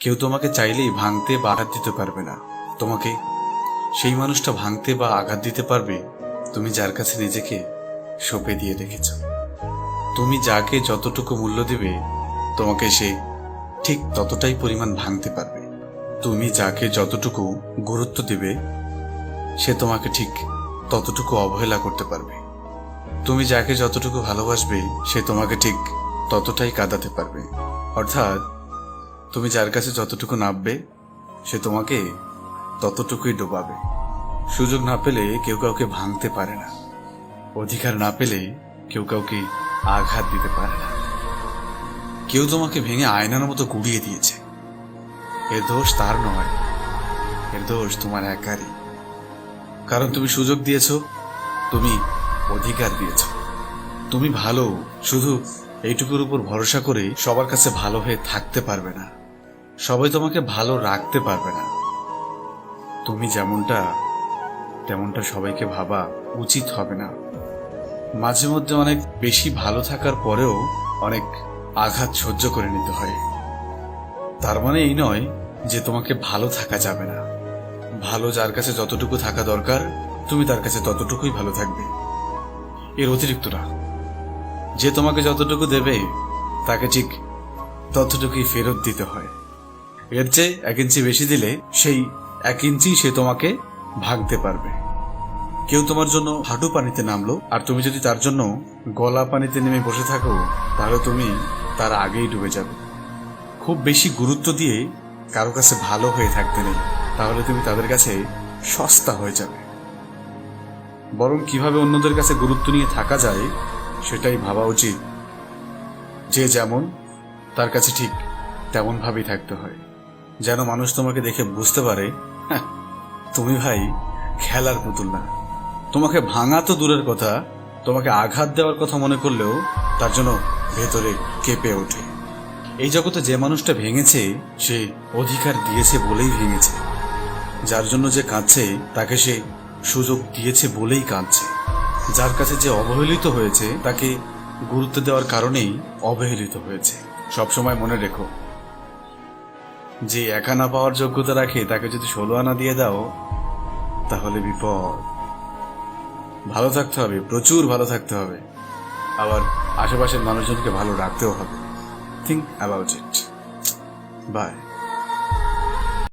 কেউ তোমাকে চাইলেই ভাঙতে বা আঘাত দিতে পারবে না। তোমাকে সেই মানুষটা ভাঙতে বা আঘাত দিতে পারবে, তুমি যার কাছে নিজেকে সঁপে দিয়ে রেখেছ। তুমি যাকে যতটুকু মূল্য দেবে, তোমাকে সে ঠিক ততটাই পরিমাণ ভাঙতে পারবে। তুমি যাকে যতটুকু গুরুত্ব দেবে, সে তোমাকে ঠিক ততটুকু অবহেলা করতে পারবে। তুমি যাকে যতটুকু ভালোবাসবে, সে তোমাকে ঠিক ততটাই কাঁদাতে পারবে। অর্থাৎ তুমি যার কাছে যতটুকু নামবে, সে তোমাকে ততটুকুই ডোবাবে। সুযোগ না পেলে কেউ কাউকে ভাঙতে পারে না। অধিকার না পেলে কেউ কাউকে আঘাত দিতে পারে না। কেউ তোমাকে ভেঙে আয়নার মতো গুড়িয়ে দিয়েছে। এর দোষ তার নয়, এর দোষ তোমার একারই। কারণ তুমি সুযোগ দিয়েছ, তুমি অধিকার দিয়েছ। তুমি ভালো, শুধু এইটুকুর উপর ভরসা করে সবার কাছে ভালো হয়ে থাকতে পারবে না। সবাই তোমাকে ভালো রাখতে পারবে না। তুমি যেমনটা, তেমনটা সবাইকে ভাবা উচিত হবে না। মাঝে মধ্যে অনেক বেশি ভালো থাকার পরেও অনেক আঘাত সহ্য করে নিতে হয়। তার মানে এই নয় যে তোমাকে ভালো থাকা যাবে না। ভালো যার কাছে যতটুকু থাকা দরকার, তুমি তার কাছে ততটুকুই ভালো থাকবে। এর অতিরিক্ত না। যে তোমাকে যতটুকু দেবে, তাকে ঠিক ততটুকুই ফেরত দিতে হয়। এর চেয়ে এক ইঞ্চি বেশি দিলে সেই এক ইঞ্চি সে তোমাকে ভাগতে পারবে। কেউ তোমার জন্য হাঁটু পানিতে নামলো, আর তুমি যদি তার জন্য গলা পানিতে নেমে বসে থাকো, তাহলে তুমি তার আগেই ডুবে যাবে। খুব বেশি গুরুত্ব দিয়ে কারও কাছে ভালো হয়ে থাকতে নেই, তাহলে তুমি তাদের কাছে সস্তা হয়ে যাবে। বরং কীভাবে অন্যদের কাছে গুরুত্ব নিয়ে থাকা যায়, সেটাই ভাবা উচিত। যে যেমন তার কাছে ঠিক তেমনভাবেই থাকতে হয়। যেন মানুষ তোমাকে দেখে বুঝতে পারে "হ্যাঁ, তুমি ভাই খেলার পুতুল না। তোমাকে ভাঙা তো দূরের কথা তোমাকে আঘাত দেওয়ার কথা মনে করলেও তার জন্য ভেতরে কেঁপে ওঠে। এই জগতে যে মানুষটা ভেঙেছে সে অধিকার দিয়েছে বলেই ভেঙেছে। যার জন্য যে কাঁদছে তাকে সে সুযোগ দিয়েছে বলেই কাঁদছে। যার কাছে যে অবহেলিত হয়েছে তাকে গুরুত্ব দেওয়ার কারণেই অবহেলিত হয়েছে। সবসময় মনে রেখো যে এক আনা পাওয়ার যোগ্যতা রাখে, তাকে যদি ষোলো আনা দিয়ে দাও, তাহলে বিপদ। ভালো থাকতে হবে, প্রচুর ভালো থাকতে হবে। আবার আশেপাশের মানুষজনকে ভালো রাখতেও হবে। Think about it by